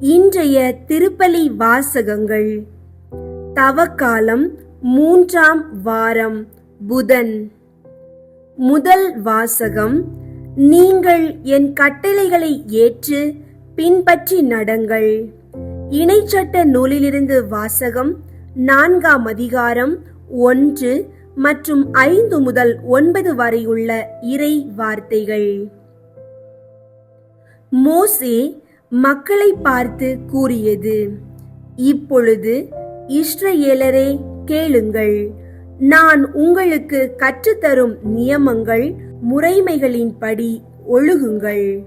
இன்றைய திருப்பலி வாசகங்கள். தவக்காலம் மூன்றாம் வாரம் புதன். முதல் வாசகம் நீங்கள் என் கட்டளைகளை ஏற்று பின்பற்றி நடங்கள். இணைச்சட்ட நூலிலிருந்து வாசகம் நான்காம் அதிகாரம் ஒன்று மற்றும் ஐந்து முதல் ஒன்பது வரையுள்ள இறை வார்த்தைகள். மோசே மக்களை பார்த்து கூறியது. இப்பொழுது இஸ்ரேலரே கேளுங்கள். நான் உங்களுக்கு கற்றுத்தரும் நியமங்கள் முறைமைகளின்படி ஒழுகுங்கள்.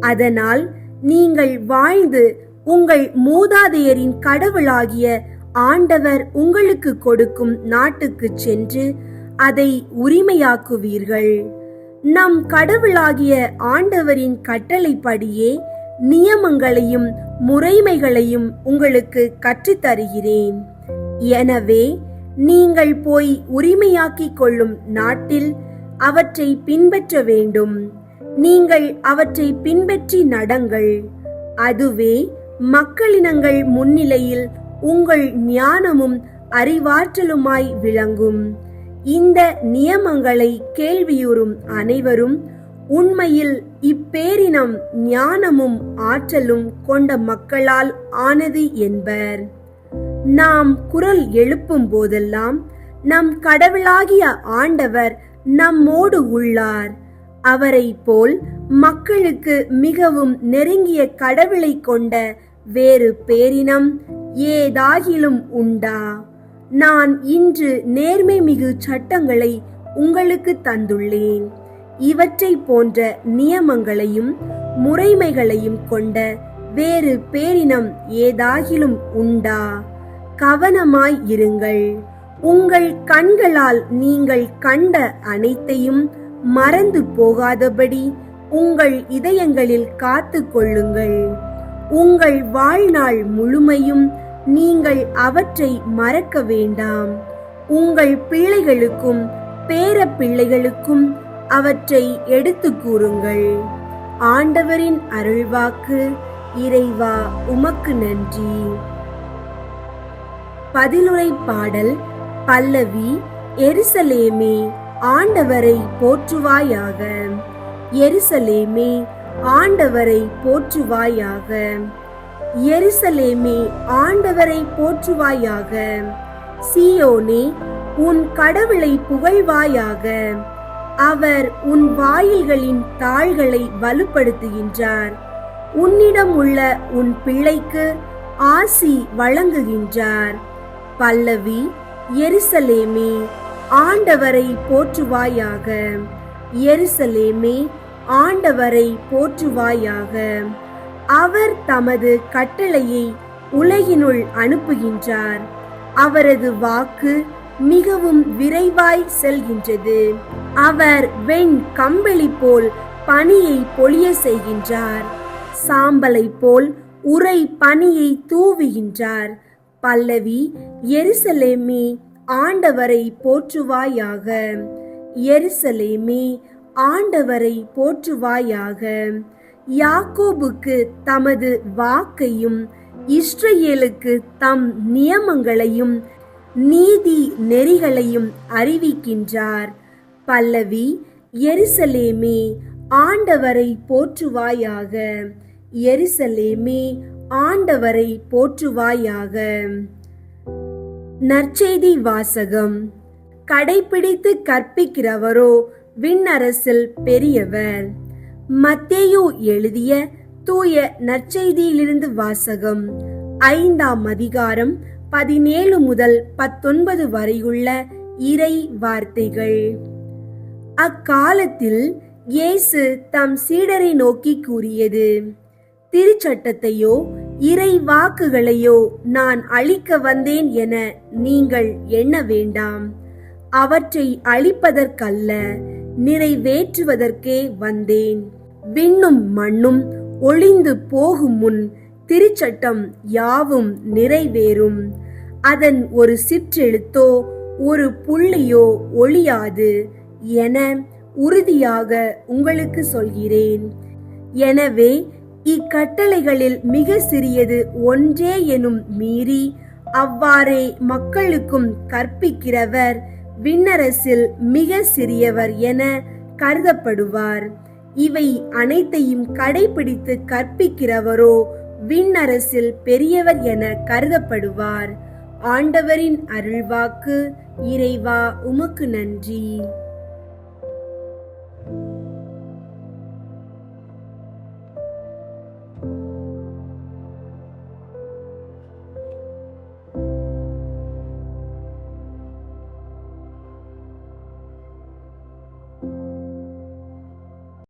அதனால் நீங்கள் வாழ்ந்து உங்கள் மூதாதையரின் கடவுளாகிய ஆண்டவர் உங்களுக்கு கொடுக்கும் நாட்டுக்குச் சென்று அதை உரிமையாக்குவீர்கள். நம் கடவுளாகிய ஆண்டவரின் கட்டளைப்படியே நியமங்களையும் முறைமைகளையும் உங்களுக்கு கற்றுத்தருகிறேன். எனவே நீங்கள் போய் உரிமையாக்கிக் கொள்ளும் நாட்டில் அவற்றை பின்பற்ற வேண்டும். நீங்கள் அவற்றை பின்பற்றி நடங்கள். அதுவே மக்களினங்கள் முன்னிலையில் உங்கள் ஞானமும் அறிவாற்றலுமாய் விளங்கும். இந்த நியமங்களை கேள்வியுறும் அனைவரும் உண்மையில் இப்பேரினம் ஞானமும் ஆற்றலும் கொண்ட மக்களால் ஆனது என்பர். நாம் குரல் எழுப்பும் போதெல்லாம் நம் கடவுளாகிய ஆண்டவர் நம்மோடு உள்ளார். அவரை போல் மக்களுக்கு மிகவும் நெருங்கிய கடவுளை கொண்ட வேறு பேரினம் ஏதாகிலும் உண்டா? நான் இன்று நேர்மை மிகு சட்டங்களை உங்களுக்கு தந்துள்ளேன். இவற்றை போன்ற நியமங்களையும் முறைமைகளையும் கொண்ட வேறு பேரினம் ஏதாகிலும் உண்டா? கவனமாய் இருங்கள். உங்கள் கண்களால் நீங்கள் கண்ட அனைத்தையும் மறந்து போகாதபடி உங்கள் இதயங்களில் காத்து கொள்ளுங்கள். உங்கள் வாழ்நாள் முழுமையும் நீங்கள் அவற்றை மறக்க வேண்டாம். உங்கள் பிள்ளைகளுக்கும் பேர பிள்ளைகளுக்கும் அவற்றை எடுத்து கூறுங்கள். ஆண்டவரின் அருள்வாக்கு இறைவா உமக்கு நன்றி. பதிலுரை பாடல் பல்லவி எருசலேமே ஆண்டவரை போற்றுவாயாக. எருசலேமே ஆண்டவரை போற்றுவாயாக. எருசலேமே ஆண்டவரை போற்றுவாயாக. சியோனே உன் கடவுளை புகழ்வாயாக. அவர் உன் வாயில்களின் தாள்களை வலுப்படுத்துகின்றார். உன்னிடம் உள்ள உன் பிள்ளைக்கு ஆசி வழங்குகின்றார். பல்லவி எருசலேமே ஆண்டவரை போற்றுவாயாக. எருசலேமே ஆண்டவரை போற்றுவாயாக. அவர் தமது கட்டளையை உலகினுள் அனுப்புகின்றார். அவரது வாக்கு மிகவும் விரைவாய் செல்கின்றது. அவர் வெண் கம்பளி போல் பனியை பொழிய செய்கின்றார். சாம்பலை போல் உரை பனியை தூவுகின்றார். பல்லவி எருசலேமே ஆண்டவரை போற்றுவாயாக. எருசலேமே ஆண்டவரை போற்றுவாயாக. யாக்கோபுக்கு தமது வாக்கையும் இஸ்ரேலுக்கு தம் நியமங்களையும் நீதி நெறிகளையும் அறிவிக்கின்றார். பல்லவி எருசலேமே ஆண்டவரை போற்றுவாயாக. எருசலேமே ஆண்டவரை போற்றுவாயாக. நற்செய்தி வாசகம். கடைபிடித்து கற்பிக்கிறவரோ விண்ணரசில் பெரியவர். மத்தேயு எழுதிய தூய நற்செய்தியிலிருந்து வாசகம். ஐந்தாம் அதிகாரம் பதினேழு முதல் பத்தொன்பது வரையுள்ள இறை வார்த்தைகள். அக்காலத்தில் இயேசு தம் சீடரை நோக்கி கூறியது திருச்சட்டத்தையோ இறை வாக்குகளையோ நான் அழிக்க வந்தேன் என நீங்கள் எண்ண வேண்டாம். அவற்றை அழிப்பதற்கல்ல நிறைவேற்றுவதற்கே வந்தேன். விண்ணும் மண்ணும் ஒளிந்து போகும் முன் திருச்சட்டம் யாவும் நிறைவேறும். அதன் ஒரு சிற்றெழுத்தோ ஒரு புள்ளியோ ஒளியாது என உறுதியாக உங்களுக்கு சொல்கிறேன். எனவே இக்கட்டளைகளில் மிக சிறியது ஒன்றே எனும் மீறி அவ்வாறே மக்களுக்கும் கற்பிக்கிறவர் விண்ணரசில் மிக சிறியவர் என கருதப்படுவார். இவை அனைத்தையும் கடைபிடித்து கற்பிக்கிறவரோ விண்ணரசில் பெரியவர் என கருதப்படுவார். ஆண்டவரின் அருள்வாக்கு இறைவா உமக்கு நன்றி.